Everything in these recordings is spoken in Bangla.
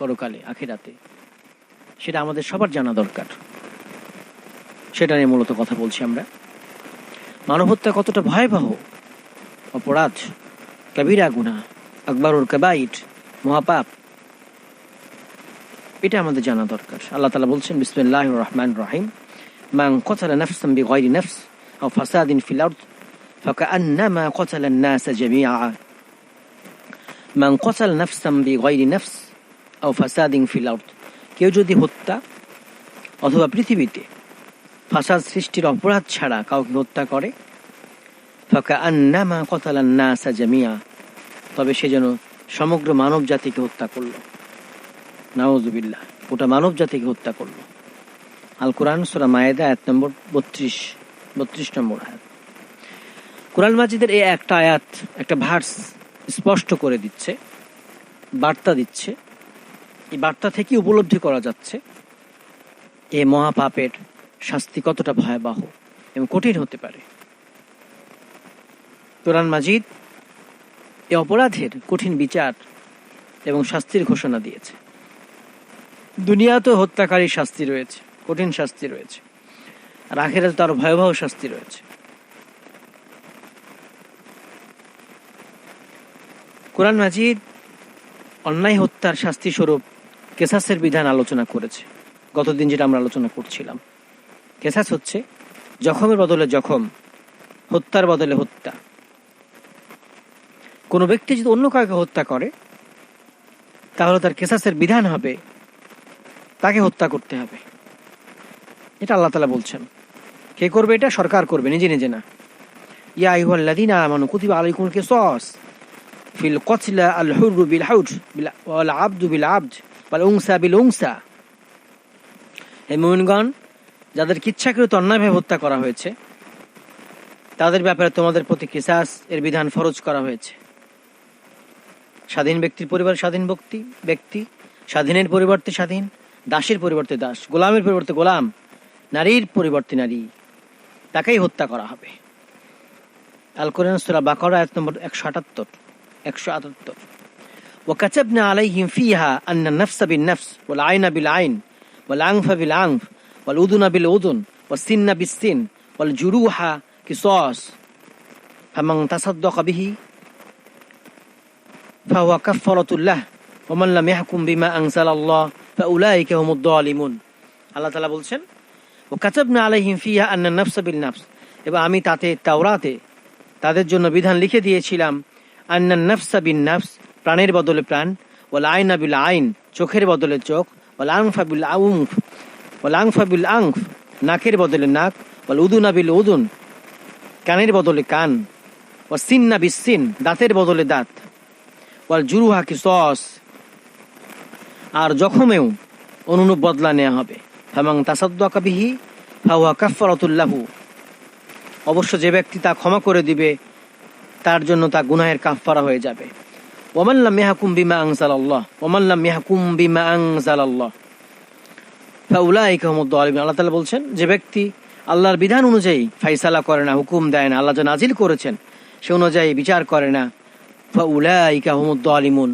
পরকালে, আখেরাতে। সেটা আমাদের সবার জানা দরকার। সেটা নিয়ে মূলত কথা বলছি আমরা। মানবত্যা কতটা ভয়াবহ? অপরাধ, কাবিরা গুনা আকবরুর কাবাইট মহাপাপ। এটা আমাদের জানা দরকার। আল্লাহ তালা বলছেন বিসমুল্লাহ রহমান রহিম। মাং কচালা নফস বি গয়রি নাফস ও ফাসাদিন ফিল আর্দ ফাকা আন্না মা কচালা নাসা জামিআ। মান কচাল নাফসাম বি গয়রি ও ফাসাদিং ফিল আউট কেউ যদি হত্যা অথবা পৃথিবীতে ফাসাদ সৃষ্টির অপরাধ ছাড়া কাউকে হত্যা করে ফাঁকা আন্নামা কতালান আন্না আসা জামিয়া তবে সে যেন সমগ্র মানব জাতিকে হত্যা করল। নাওজুবিল্লা গোটা মানব জাতিকে হত্যা করল। আল কোরআন সোরা মায়েদা এক নম্বর বত্রিশ বত্রিশ নম্বর আয়াত। কোরআন মাজিদের এই একটা আয়াত একটা ভার্স স্পষ্ট করে দিচ্ছে, বার্তা দিচ্ছে এই বার্তা থেকে উপলব্ধি করা যাচ্ছে, এ মহাপাপের শাস্তি কতটা ভয়াবহ এবং কঠিন হতে পারে। কোরআন মাজিদ এ অপরাধের কঠিন বিচার এবং শাস্তির ঘোষণা দিয়েছে। দুনিয়াতেও হত্যাকারীর শাস্তি রয়েছে, কঠিন শাস্তি রয়েছে, আর আখেরাতে তার ভয়াবহ শাস্তি রয়েছে। কোরআন মাজিদ অন্যায় হত্যার শাস্তি স্বরূপ কেসাসের বিধান আলোচনা করেছে। গতদিন যেটা আমরা আলোচনা করছিলাম। কেসাস হচ্ছে জখমের বদলে জখম, হত্যার বদলে হত্যা। কোনো ব্যক্তি যদি অন্য কাউকে হত্যা করে, তাহলে তার কেসাসের বিধান হবে, তাকে হত্যা করতে হবে। এটা আল্লাহ তালা বলছেন। কে করবে এটা? সরকার করবে, নিজে নিজে না। ইয়া আইহুয়াল্লাদিনা আমানু কুতিবা আলাইকুম কিসাস ফিল কতলা আল হুরু বিল হাউড ওয়াল আবদু বিল আবদ ওয়াল উংসা বিল অন্যায়ভাবে হত্যা করা হয়েছে, তাদের ব্যাপারে তোমাদের প্রতি কিসাস এর বিধান ফরজ করা হয়েছে। স্বাধীন ব্যক্তির পরিবার স্বাধীন ব্যক্তি ব্যক্তি, স্বাধীনের পরিবর্তে স্বাধীন, দাসের পরিবর্তে দাস, গোলামের পরিবর্তে গোলাম, নারীর পরিবর্তে নারী, তাকেই হত্যা করা হবে। আল কোরআন সুরা বাকরা এক নম্বর একশো আটাত্তর একশো আটাত্তর। وكتبنا عليهم فيها أن النفس بالنفس والعين بالعين والأنف بالأنف والأذن بالأذن والسن بالسن والجروح قصاص فمن تصدق به فهو كفارة له ومن لم يحكم بما أنزل الله فأولئك هم الظالمون আল্লাহ তালা বলছেন ও কাচাবনা আলাইহিম ফিহা আন্না নফসা বিল নফস এবং আমি তাতে তাওরাতে তাদের জন্য বিধান লিখে দিয়েছিলাম আন্না নফসা বিন নফস প্রাণের বদলে প্রাণ, ওয়াল আইনা বিল আইন, চোখের বদলে চোখ, ওয়াল আংফা বিল আউংফ, ওয়াল আংফা আংফ, নাকের বদলে নাক, ওয়াল উদুন আবিল উদুন, কানের বদলে কান ও সিন্না বিসিন দাঁতের বদলে দাঁত, ওয়াল জুরুহা কি সস, আর জখমেও অনুরূপ বদলা নেওয়া হবে। এবং তাসাদ্দাকাবিহি ফাহুয়া কাফারতুল্লাহু অবশ্য যে ব্যক্তি তা ক্ষমা করে দিবে, তার জন্য তা গুনাহের কাফারা হয়ে যাবে। ওমাল্লাম মেহাকুম বিমা আংসাল আল্লাহ ওমাল্লাম মেহাকুম বিমা আংসাল আল্লাহ ফাউলাইকা হুমুদ আলিম আল্লাহ বলছেন, যে ব্যক্তি আল্লাহর বিধান অনুযায়ী ফাইসালা করে না, হুকুম দেয় না, আল্লাহ যা নাজিল করেছেন, সে অনুযায়ী বিচার করে না, ফাউলাইকা হুমুদ আলিমুন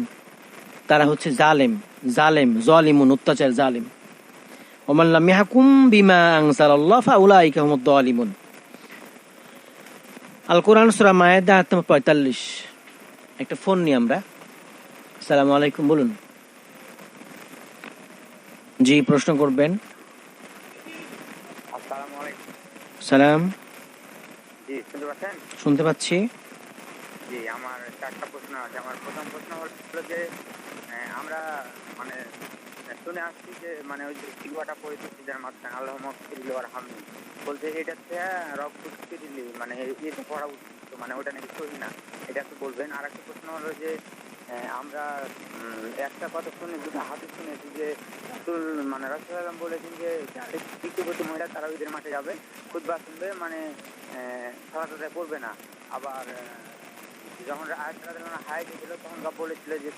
তারা হচ্ছে জালেম জালেম, জলিমুন, অত্যাচার জালিম। ওমাল্লাম মেহাকুম বিমা আংসাল আল্লাহ, ফাউলাইকা হুমুদ আলিমুন আল কোরআন সুরা পঁয়তাল্লিশ। একটা ফোন নিই আমরা। সালাম আলাইকুম বলুন। জি প্রশ্ন করবেন। সালাম। জি শুনতে পাচ্ছেন? শুনতে পাচ্ছি। জি আমার চারটা প্রশ্ন আছে। আমার প্রথম প্রশ্ন হলো যে আমরা মানে শুনে আসছি যে মানে ওই যে সিলভাটা পরিস্থিতিদের মাঝখানে, আল্লাহ মকসিল আর হামি বলছে এটাতে রব দিলি মানে এটা পড়া উচিত মানে ওটা নাকি সহি না, এটা একটু বলবেন। আর একটা প্রশ্ন হলো যে আমরা একটা কথা শুনে, দুটো হাতে শুনেছি যে, রাসূল মানে রাসুল বলেছেন যে, যাদের দ্বিতীয়বর্তী মহিলা, তারা ঈদের মাঠে যাবে। খুদবা শুনবে মানে আদায় করবে না। আবার যখন আয়াতটা যখন গেছিল তখন বলেছিল যে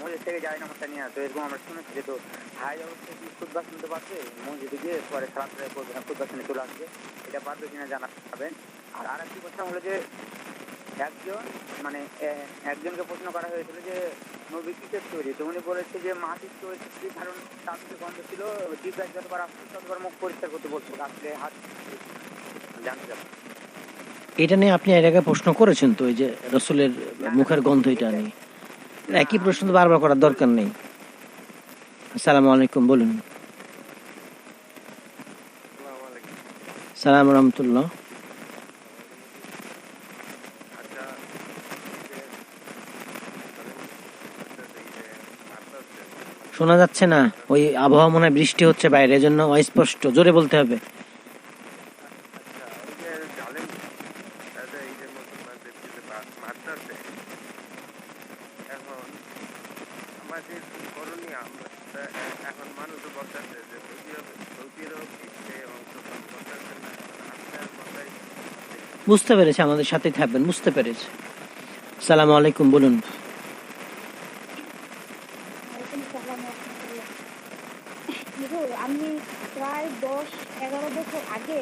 মসজিদ থেকে যায় না নিয়ে আসো, এরকম আমরা শুনেছি। যে তো হাই অবস্থা কি? খুদবা শুনতে পারবে? মসজিদে গিয়ে পরে সালাত আদায় করবে না খুদবা শুনে চলে আসবে। এটা পারবে কিনা জানাবেন। আর আর একটি কথা হলো যে, একজন মানে একজনকে প্রশ্ন করা হয়েছিল যে, নবী কিসের তৈরি? তো উনি বলেছে যে, মাটির তৈরি কারণ? তার থেকে গন্ধ ছিল জিজ্ঞাসা যতবার আসছে, ততবার মুখ পরিষ্কার করতে বলছিল আসলে হাত জানতে চাবো এটা নিয়ে আপনি এর আগে প্রশ্ন করেছেন তো ওই যে রসুলের মুখের গন্ধ এটা নিয়ে। একই প্রশ্ন তো বারবার করার দরকার নেই। আসসালামু আলাইকুম, বলুন। সালাম রহমতুল্লাহ। শোনা যাচ্ছে না, ওই আবহাওয়া মনে বৃষ্টি হচ্ছে বাইরে, এজন্য অস্পষ্ট, জোরে বলতে হবে আচ্ছা ওই যে জালেম তাহলে এই যে মুসলমানদের যে এখন আমাদের করণীয়, আমরা এখন মানুষ বলতেছে যে সৌদি আরব সৌদি আরব ইসে অংশগ্রহণ করতেছে বুঝতে পেরেছি, আমাদের সাথে থাকবেন, বুঝতে পেরেছি। সালাম আলাইকুম, বলুন ওয়ালাইকুম আসসালাম রাহমাতুল্লাহ। হুজুর, আমি প্রায় দশ এগারো বছর আগে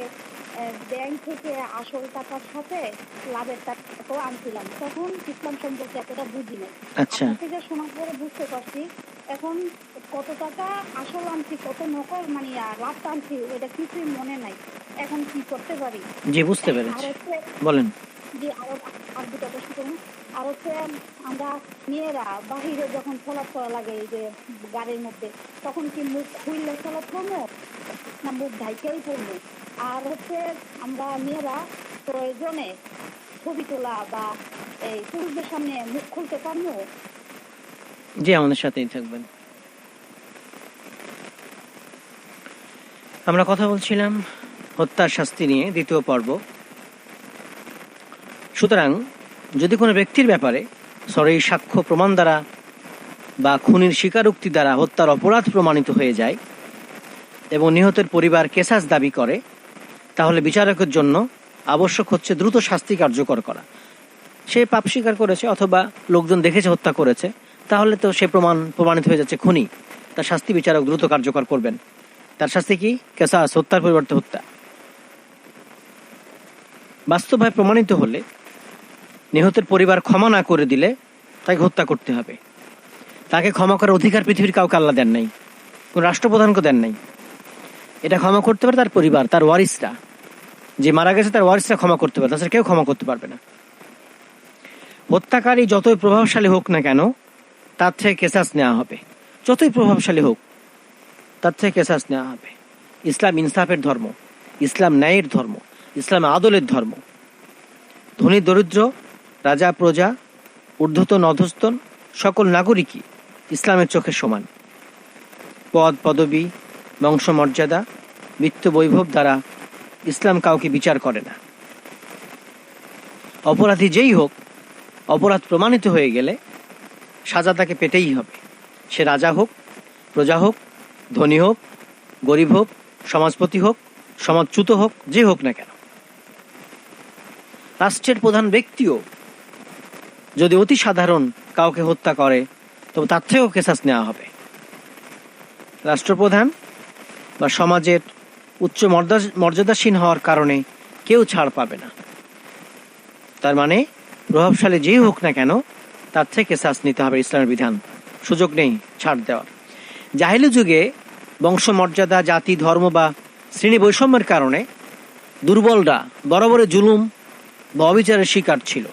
আহ, ব্যাংক থেকে আসল টাকার সাথে লাভের টাকাও আনছিলাম তখন ইসলাম সম্পর্কে এতটা বুঝি নাই আচ্ছা। থেকে শোনার পরে বুঝতে পারছি। এখন কত টাকা আসল আনছি কত নকল মানে লাভটা আনছি এটা কিছুই মনে নাই। এখন কি করতে পারি? জি বুঝতে পেরেছি। বলেন। যে আরও আর দুটা প্রশ্ন করুন আর হচ্ছে আমরা মেয়েরা বাহিরে যখন চলাফ করা লাগে এই যে গাড়ির মধ্যে তখন কি মুখ খুললে চলাফ করব? না মুখ ঢাইকেই পড়ব আর হচ্ছে আমরা মেয়েরা প্রয়োজনে ছবি তোলা বা এই, পুরুষদের সামনে মুখ খুলতে পারব? জি, আমাদের সাথেই থাকবেন। আমরা কথা বলছিলাম হত্যার শাস্তি নিয়ে, দ্বিতীয় পর্ব। সুতরাং, যদি কোনো ব্যক্তির ব্যাপারে, সরি, সাক্ষ্য প্রমাণ দ্বারা বা খুনির স্বীকারোক্তি দ্বারা হত্যার অপরাধ প্রমাণিত হয়ে যায় এবং নিহতের পরিবার কেসাস দাবি করে, তাহলে বিচারকের জন্য আবশ্যক হচ্ছে দ্রুত শাস্তি কার্যকর করা। সে পাপ স্বীকার করেছে অথবা লোকজন দেখেছে, হত্যা করেছে, তাহলে তো সে প্রমাণ প্রমাণিত হয়ে যাচ্ছে খুনি। তার শাস্তি বিচারক দ্রুত কার্যকর করবেন। তার শাস্তি কি? কেসাস, হত্যার পরিবর্তে হত্যা। বাস্তবভাবে প্রমাণিত হলে নিহতের পরিবার ক্ষমা না করে দিলে তাকে হত্যা করতে হবে। তাকে ক্ষমা করার অধিকার পৃথিবীর কাউকে আল্লাহ দেন নাই, কোন রাষ্ট্রপ্রধানকে দেন নাই। এটা ক্ষমা করতে পারে তার পরিবার, তার ওয়ারিসরা। যে মারা গেছে তার ওয়ারিসরা ক্ষমা করতে পারে, তাছাড়া কেউ ক্ষমা করতে পারবে না। হত্যাকারী যতই প্রভাবশালী হোক না কেন, তার থেকে কেসাস নেওয়া হবে। যতই প্রভাবশালী হোক, তার থেকে কেসাস নেওয়া হবে। ইসলাম ইনসাফের ধর্ম, ইসলাম ন্যায়ের ধর্ম, ইসলাম আদলের ধর্ম। ধনী, দরিদ্র, রাজা, প্রজা, ঊর্ধ্বতন, অধস্তন, সকল নাগরিকই ইসলামের চোখে সমান। পদ, পদবি, বংশমর্যাদা মৃত্যু বৈভব দ্বারা ইসলাম কাউকে বিচার করে না। অপরাধী যেই হোক অপরাধ প্রমাণিত হয়ে গেলে সাজা তাকে পেতেই হবে। সে রাজা হোক, প্রজা হোক, ধনী হোক, গরিব হোক, সমাজপতি হোক, সমাজচ্যুত হোক, যে হোক না কেন। রাষ্ট্রের প্রধান ব্যক্তিও যদি অতি সাধারণ কাউকে হত্যা করে, তবে তার থেকেও কেসাস নেওয়া হবে। রাষ্ট্রপ্রধান বা সমাজের উচ্চ মর্যাদাসীন হওয়ার কারণে কেউ ছাড় পাবে না। তার মানে প্রভাবশালী যেই হোক না কেন, তার থেকে শ্বাস নিতে হবে ইসলামের বিধান। সুযোগ নেই, ছাড় দেওয়ার। জাহিলি যুগে বংশমর্যাদা, জাতি, ধর্ম বা শ্রেণি বৈষম্যের কারণে দুর্বলরা বরাবরের জুলুম বা অবিচারের শিকার ছিল।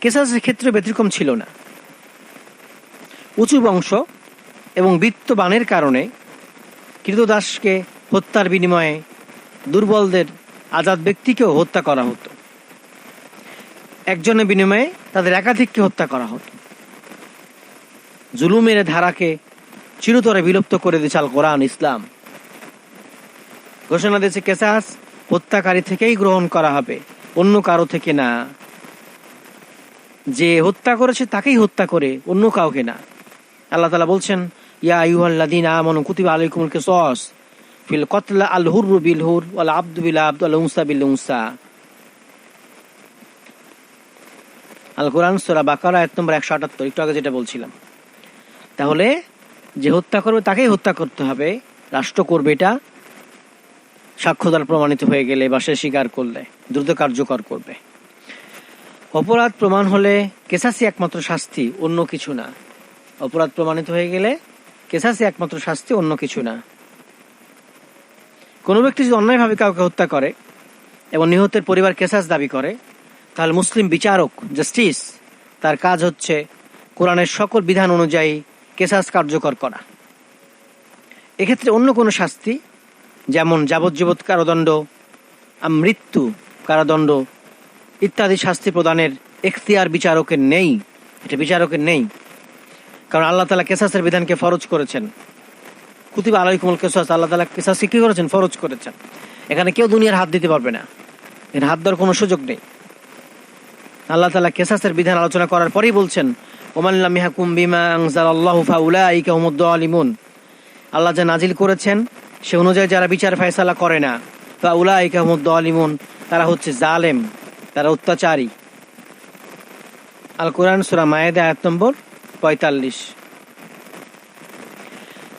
কেসাসের ক্ষেত্রে ব্যতিক্রম ছিল না। উঁচু বংশ এবং বিত্তবানের কারণে কৃতদাসকে হত্যার বিনিময়ে দুর্বলদের আজাদ ব্যক্তিকেও হত্যা করা হতো। একজনের বিনিময়ে তাদের একাধিককে হত্যা করা হতো জুলুমের ধারাকে চিরতরে বিলুপ্ত করে দিয়েছে আল কোরআন ইসলাম। ঘোষণা দিয়েছে কেসাস, হত্যাকারী থেকেই গ্রহণ করা হবে, অন্য কারও থেকে না। যে হত্যা করেছে তাকেই হত্যা করে, অন্য কাউকে না। আল্লাহ তালা বলছেন, ইয়া আইয়ুহাল্লাযীনা আমানু কুতিবা আলাইকুমুল কিসাস ফিল কতলা আল হুররু বিল হুর ওয়াল আবদু বিল আবদ ওয়াল উনসা বিল উনসা। আল কোরআন সূরা বাকারা, আয়াত নম্বর 178 একটু আগে যেটা বলছিলাম। তাহলে যে হত্যা করবে, তাকেই হত্যা করতে হবে। রাষ্ট্র করবে এটা, সাক্ষ্য দ্বারা প্রমাণিত হয়ে গেলে বা সে স্বীকার করলে, দ্রুত কার্যকর করবে। অপরাধ প্রমাণ হলে কেসাসি একমাত্র শাস্তি, অন্য কিছু না। অপরাধ প্রমাণিত হয়ে গেলে কেসাসি একমাত্র শাস্তি, অন্য কিছু না। কোনো ব্যক্তি যদি অন্যায়ভাবে কাউকে হত্যা করে এবং নিহতের পরিবার কেসাস দাবি করে তাহলে মুসলিম বিচারক জাস্টিস তার কাজ হচ্ছে কোরআনের সকল বিধান অনুযায়ী কেসাস কার্যকর করা। এক্ষেত্রে অন্য কোনো শাস্তি, যেমন যাবজ্জীবত কারাদণ্ড মৃত্যু কারাদণ্ড ইত্যাদি শাস্তি প্রদানের এখতিয়ার বিচারকের নেই, এটা বিচারকের নেই। কারণ আল্লাহ তালা কেসাসের বিধানকে ফরজ করেছেন। কুতিবা আলাইকুমুল কেসাস, আল্লাহ তালা কেসাসকে কি করেছেন? ফরজ করেছেন। এখানে কেউ দুনিয়ার হাত দিতে পারবে না। এর হাত দেওয়ার কোনো সুযোগ নেই। আল্লাহ তালা কেসাসের বিধান আলোচনা করার পরেই বলছেন ওমাল্লাম ইহাকুম বিমা আনজাল আল্লাহু ফাউলাইকা হুমুদ আলিমুন আল্লাহ যা নাজিল করেছেন, সে অনুযায়ী যারা বিচার ফয়সালা করে না বা ফাউলাইকা হুমুদ আলিমুন তারা হচ্ছে জালেম, তারা অত্যাচারী। আল কোরআন সূরা মায়েদা আয়াত নম্বর পঁয়তাল্লিশ।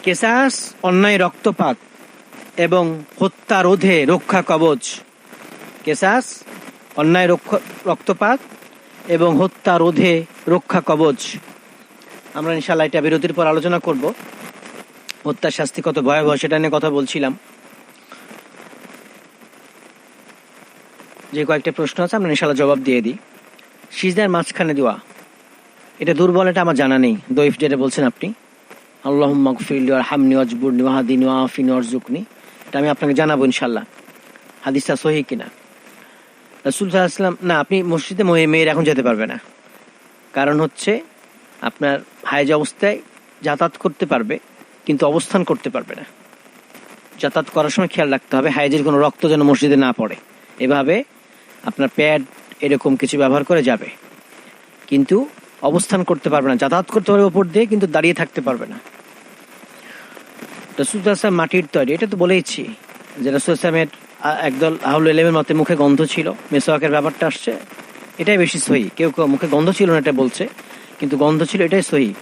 কেসাস অন্যায় রক্তপাত এবং হত্যা রোধে রক্ষা কবচ। কেসাস অন্যায় রক্ষ- রক্তপাত এবং হত্যা রোধে রক্ষা কবচ। আমরা ইনশাল্লাহ এটা বিরতির পর আলোচনা করব। হত্যার শাস্তি কত ভয়াবহ সেটা নিয়ে কথা বলছিলাম। যে কয়েকটা প্রশ্ন আছে, আমরা ইনশাল্লাহ জবাব দিয়ে দিই। সিজদার মাঝখানে দেওয়া এটা দুর্বল, এটা আমার জানা নেই। দইফ যেটা বলছেন আপনি। আল্লাহ এটা আমি আপনাকে জানাব ইনশাল্লাহ হাদিসটা সহি কিনা? রসুল সাল্লাম না, আপনি মসজিদে মেয়ের এখন যেতে পারবে না। কারণ হচ্ছে আপনার হাইজ অবস্থায় যাতায়াত করতে পারবে, কিন্তু অবস্থান করতে পারবে না। যাতায়াত করার সময় খেয়াল রাখতে হবে হাইজের কোনো রক্ত যেন মসজিদে না পড়ে। এভাবে আপনার প্যাড এরকম কিছু ব্যবহার করে যাবে। কিন্তু অবস্থান করতে পারবে না, যাতায়াত করতে পারবে ওপর দিয়ে, কিন্তু দাঁড়িয়ে থাকতে পারবে না। রসুল মাটির তৈরি, এটা তো বলেইছি যে রসুল আসলামের একদল আহুল এলেমের মতে মুখে গন্ধ ছিল, মেসোয়াকের ব্যাপারটা আসছে। এটাই বেশি সহি। কেউ কেউ মুখে গন্ধ ছিল না, এটা বলছে, কিন্তু গন্ধ ছিল, এটাই সহি।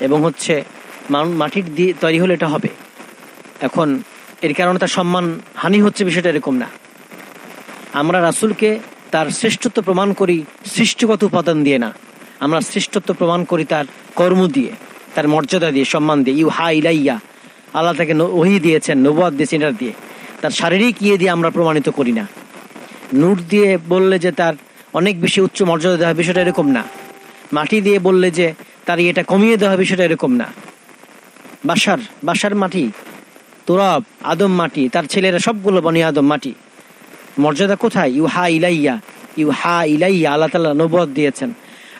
এবং হচ্ছে মাটির দিয়ে তৈরি হলে এটা হবে। এখন, এর কারণে তার সম্মান, হানি হচ্ছে বিষয়টা এরকম না। আমরা রাসূলকে তার শ্রেষ্ঠত্ব প্রমাণ করি, সৃষ্টিগত উপাদান দিয়ে না। আমরা শ্রেষ্ঠত্ব প্রমাণ করি তার কর্ম দিয়ে, তার মর্যাদা দিয়ে, সম্মান দিয়ে। ইউ হা ইলাইয়া, আল্লাহ তাকে ওহি দিয়েছেন নবাদ দিয়েছেন, এটা দিয়ে। তার শারীরিক ইয়ে দিয়ে আমরা প্রমাণিত করি না। নূর দিয়ে বললে যে তার অনেক বেশি উচ্চ মর্যাদা দেওয়া হয়, বিষয়টা এরকম না। মাটি দিয়ে বললে যে তার এটা কমিয়ে দেওয়া হয়, বিষয়টা এরকম না। বাসার বাসার মাটি তোরব আদম মাটি তার ছেলেরা সবগুলো বনি আদম মাটি। মর্যাদা কোথায়? ইউ হা ইলাইয়া ইউ হা ইলাইয়া আল্লাহ তালা নবদ দিয়েছেন।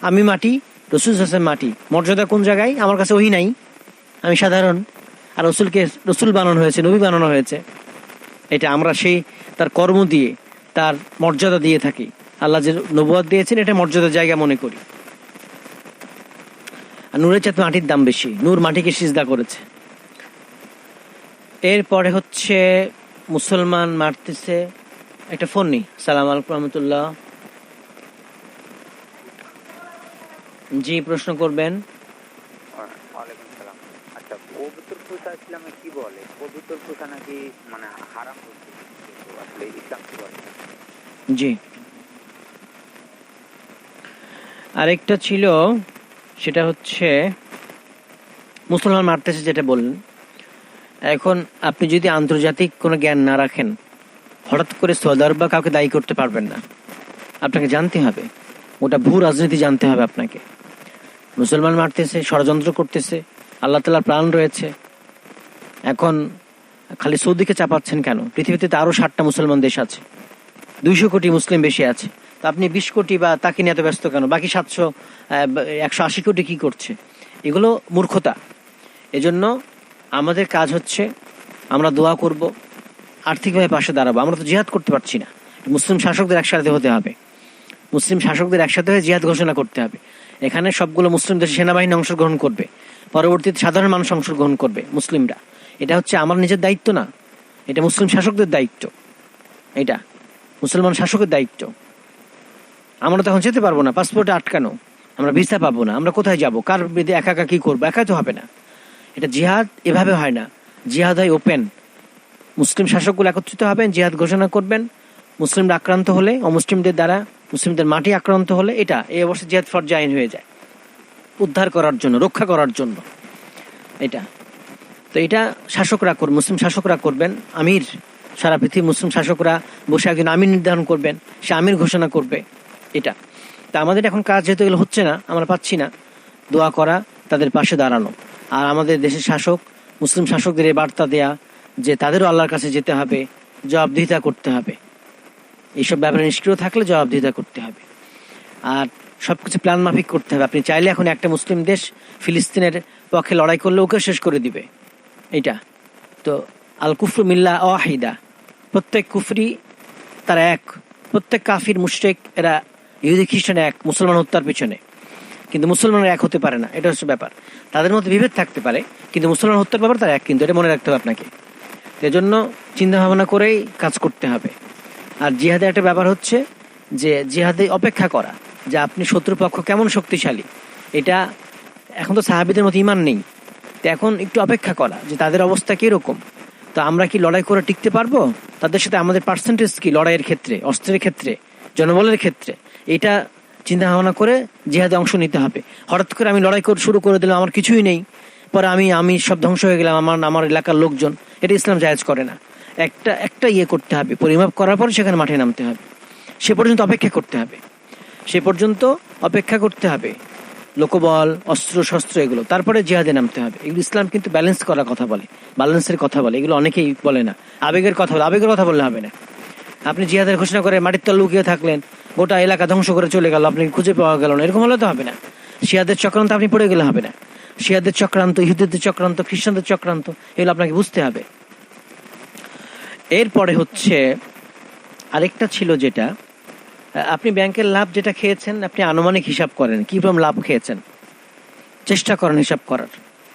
আমি মাটি রসুল হাসান মাটি। মর্যাদা কোন জায়গায়? আমার কাছে ওই নাই। আমি সাধারণ। আর রসুলকে রসুল বানানো হয়েছে নবী বানানো হয়েছে। এটা আমরা সেই তার কর্ম দিয়ে, তার মর্যাদা দিয়ে থাকি। আল্লাহ যে নবুয়াদ দিয়েছেন, এটা মর্যাদার জায়গা মনে করি। আর নূরের চাঁদ মাটির দাম বেশি। নূর মাটিকে সিজদা করেছে। এরপরে হচ্ছে মুসলমান মারতেছে, একটা ফোন নি সালাম আলাইকুম রহমতুল্লাহ। জি, প্রশ্ন করবেন ওয়ালাইকুম সালাম আচ্ছা পবিত্র ইসলামে কি বলে? পবিত্র পোষা নাকি মানে হারাম আসলে ইসলাম কি বলে? জি। আরেকটা ছিল, সেটা হচ্ছে, মুসলমান মারতেছে যেটা বললেন। এখন আপনি যদি আন্তর্জাতিক কোনো জ্ঞান না রাখেন, হঠাৎ করে সৌদার বা কাউকে দায়ী করতে পারবেন না। আপনাকে জানতে হবে। ওটা ভূ রাজনীতি জানতে হবে আপনাকে। মুসলমান মারতেছে, ষড়যন্ত্র করতেছে, আল্লাহ তালার প্রাণ রয়েছে। এখন খালি সৌদিকে চাপাচ্ছেন কেন? পৃথিবীতে তো আরও ষাটটা মুসলমান দেশ আছে। দুইশো কোটি মুসলিম বেশি আছে। তা আপনি বিশ কোটি বা তাকে নিয়ে এত ব্যস্ত কেন? বাকি সাতশো একশো আশি কোটি কি করছে? এগুলো মূর্খতা। এজন্য আমাদের কাজ হচ্ছে আমরা দোয়া করব, আর্থিকভাবে পাশে দাঁড়াবো। আমরা তো জিহাদ করতে পারছি না। মুসলিম শাসকদের একসাথে হতে হবে। মুসলিম শাসকদের একসাথে হয়ে জিহাদ ঘোষণা করতে হবে। এখানে সবগুলো মুসলিম দেশের সেনাবাহিনী অংশগ্রহণ করবে। পরবর্তীতে সাধারণ মানুষ অংশগ্রহণ করবে, মুসলিমরা। এটা হচ্ছে আমার নিজের দায়িত্ব না। এটা মুসলিম শাসকদের দায়িত্ব। এটা মুসলমান শাসকের দায়িত্ব। আমরা তখন যেতে পারব না পাসপোর্টে আটকানো। আমরা ভিসা পাবো না, আমরা কোথায় যাব? কার বিরুদ্ধে একা একা কি করব? একাই তো হবে না। এটা জিহাদ এভাবে হয় না। জিহাদ হয় ওপেন মুসলিম শাসকগুলো একত্রিত হবেন, জিহাদ ঘোষণা করবেন। মুসলিমরা আক্রান্ত হলে, অমুসলিমদের দ্বারা মুসলিমদের মাটি আক্রান্ত হলে এটা এই অবশ্যই জিহাদ ফরজে আইন হয়ে যায়। উদ্ধার করার জন্য, রক্ষা করার জন্য। এটা। এটা শাসকরা কর, মুসলিম শাসকরা করবেন, আমির সারা পৃথিবী মুসলিম শাসকরা বসে একজন আমির নির্ধারণ করবেন, সে আমির ঘোষণা করবে এটা। তা আমাদের এখন কাজ যেহেতু এগুলো হচ্ছে না, আমরা পাচ্ছি না। দোয়া করা, তাদের পাশে দাঁড়ানো। আর আমাদের দেশের শাসক, মুসলিম শাসকদের এই বার্তা দেয়া যে তাদেরও আল্লাহর কাছে যেতে হবে, জবাবদিহিতা করতে হবে। এইসব ব্যাপারে নিষ্ক্রিয় থাকলে জবাবদিহিতা করতে হবে। আর সবকিছু প্ল্যান মাফিক করতে হবে। আপনি চাইলে এখন একটা মুসলিম দেশ ফিলিস্তিনের পক্ষে লড়াই করলে ওকে শেষ করে দিবে। এইটা তো আল কুফরু মিল্লা ওয়াহিদা। প্রত্যেক কুফরি তারা এক। প্রত্যেক কাফির, মুশরিক এরা ইহুদি, খ্রিস্টান এক, মুসলমান হত্যার পিছনে। কিন্তু মুসলমানরা এক হতে পারে না, এটা হচ্ছে ব্যাপার। তাদের মধ্যে বিভেদ থাকতে পারে, কিন্তু মুসলমান হত্যার ব্যাপার তারা এক, কিন্তু এটা মনে রাখতে হবে আপনাকে। এজন্য চিন্তা ভাবনা করেই কাজ করতে হবে। আর জিহাদের একটা ব্যাপার হচ্ছে যে জিহাদে অপেক্ষা করা, যে আপনি শত্রুপক্ষ কেমন শক্তিশালী, এটা এখন তো সাহাবিদের মতো ইমান নেই। তো এখন একটু অপেক্ষা করা যে তাদের অবস্থা কীরকম। তো আমরা কি লড়াই করে টিকতে পারব? তাদের সাথে আমাদের পার্সেন্টেজ কি লড়াইয়ের ক্ষেত্রে, অস্ত্রের ক্ষেত্রে, জনবলের ক্ষেত্রে? এটা চিন্তা ভাবনা করে জিহাদে অংশ নিতে হবে। হঠাৎ করে আমি লড়াই করে, শুরু করে দিলাম, আমার কিছুই নেই। পরে আমি আমি সব ধ্বংস হয়ে গেলাম, আমার আমার এলাকার লোকজন। এটা ইসলাম জায়েজ করে না। একটা একটা ইয়ে করতে হবে। পরিমাপ করার পর সেখানে মাঠে নামতে হবে। সে পর্যন্ত অপেক্ষা করতে হবে। সে পর্যন্ত অপেক্ষা করতে হবে। লোকবল অস্ত্র শস্ত্র এগুলো। তারপরে জিহাদে নামতে হবে। এগুলো ইসলাম কিন্তু ব্যালেন্স করার কথা বলে। ব্যালেন্সের কথা বলে। এগুলো অনেকেই বলে না। আবেগের কথা বলে। আবেগের কথা বললে হবে না। আপনি জিহাদের ঘোষণা করে মাটির তল লুকিয়ে থাকলেন, গোটা এলাকা ধ্বংস করে চলে গেল, আপনি খুঁজে পাওয়া গেল না। এরকম হলে তো হবে না। শিয়াদের চক্রান্ত আপনি পড়ে গেলে হবে না। শিয়াদের চক্রান্ত, ইহুদিদের চক্রান্ত, খ্রিস্টানদের চক্রান্ত, এগুলো আপনাকে বুঝতে হবে। এরপরে হচ্ছে, আরেকটা ছিল যেটা আপনি ব্যাংকের লাভ যেটা খেয়েছেন, আপনি আনুমানিক হিসাব করেন। কি রকম লাভ খেয়েছেন? চেষ্টা করেন হিসাব করার।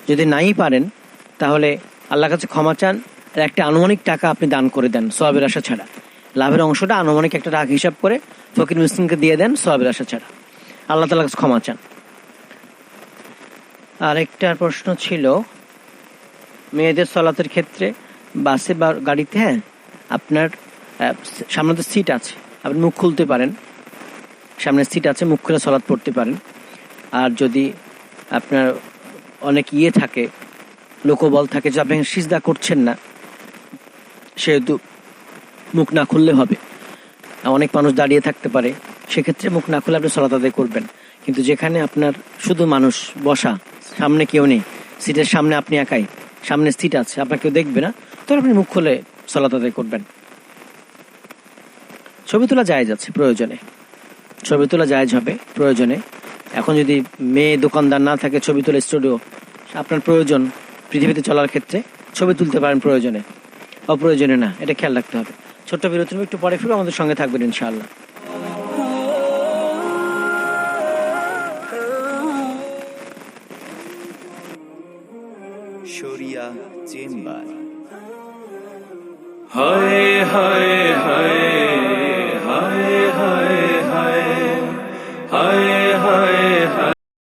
যদি নাই পারেন, তাহলে আল্লাহর কাছে ক্ষমা চান আর একটা আনুমানিক টাকা আপনি দান করে দেন সবের আশা ছাড়া। লাভের অংশটা আনুমানিক একটা টাকা হিসাব করে ফকির মুসলিমকে দিয়ে দেন সবের আশা ছাড়া। আল্লাহ তালার কাছে ক্ষমা চান। আরেকটা প্রশ্ন ছিল, মেয়েদের চলাতের ক্ষেত্রে বাসে বা গাড়িতে হ্যাঁ আপনার সামনে তো সিট আছে। আপনি মুখ খুলতে পারেন। সামনে সিট আছে, মুখ খুলে সলাৎ পড়তে পারেন। আর যদি আপনার অনেক ইয়ে থাকে, লোকবল থাকে যে আপনি সিজদা করছেন না, সেহেতু মুখ না খুললে হবে। অনেক মানুষ দাঁড়িয়ে থাকতে পারে, সেক্ষেত্রে মুখ না খুলে আপনি সলাত আদায় করবেন। কিন্তু যেখানে আপনার শুধু মানুষ বসা, সামনে কেউ নেই সিটের সামনে আপনি একাই, সামনে সিট আছে, আপনার কেউ দেখবে না, তখন আপনি মুখ খুলে সলাত আদায় করবেন। ছবি তোলা যায় যাচ্ছে প্রয়োজনে। ছবি তোলা যায় হবে, প্রয়োজনে। এখন যদি মেয়ে দোকানদার না থাকে ছবি তোলা স্টুডিও, আপনার প্রয়োজন পৃথিবীতে চলার ক্ষেত্রে ছবি তুলতে পারেন প্রয়োজনে। অপ্রয়োজনে না, এটা খেয়াল রাখতে হবে। ছোট্ট বিরতি নিয়ে একটু পরে ফিরে আমাদের সঙ্গে থাকবেন ইনশাআল্লাহ।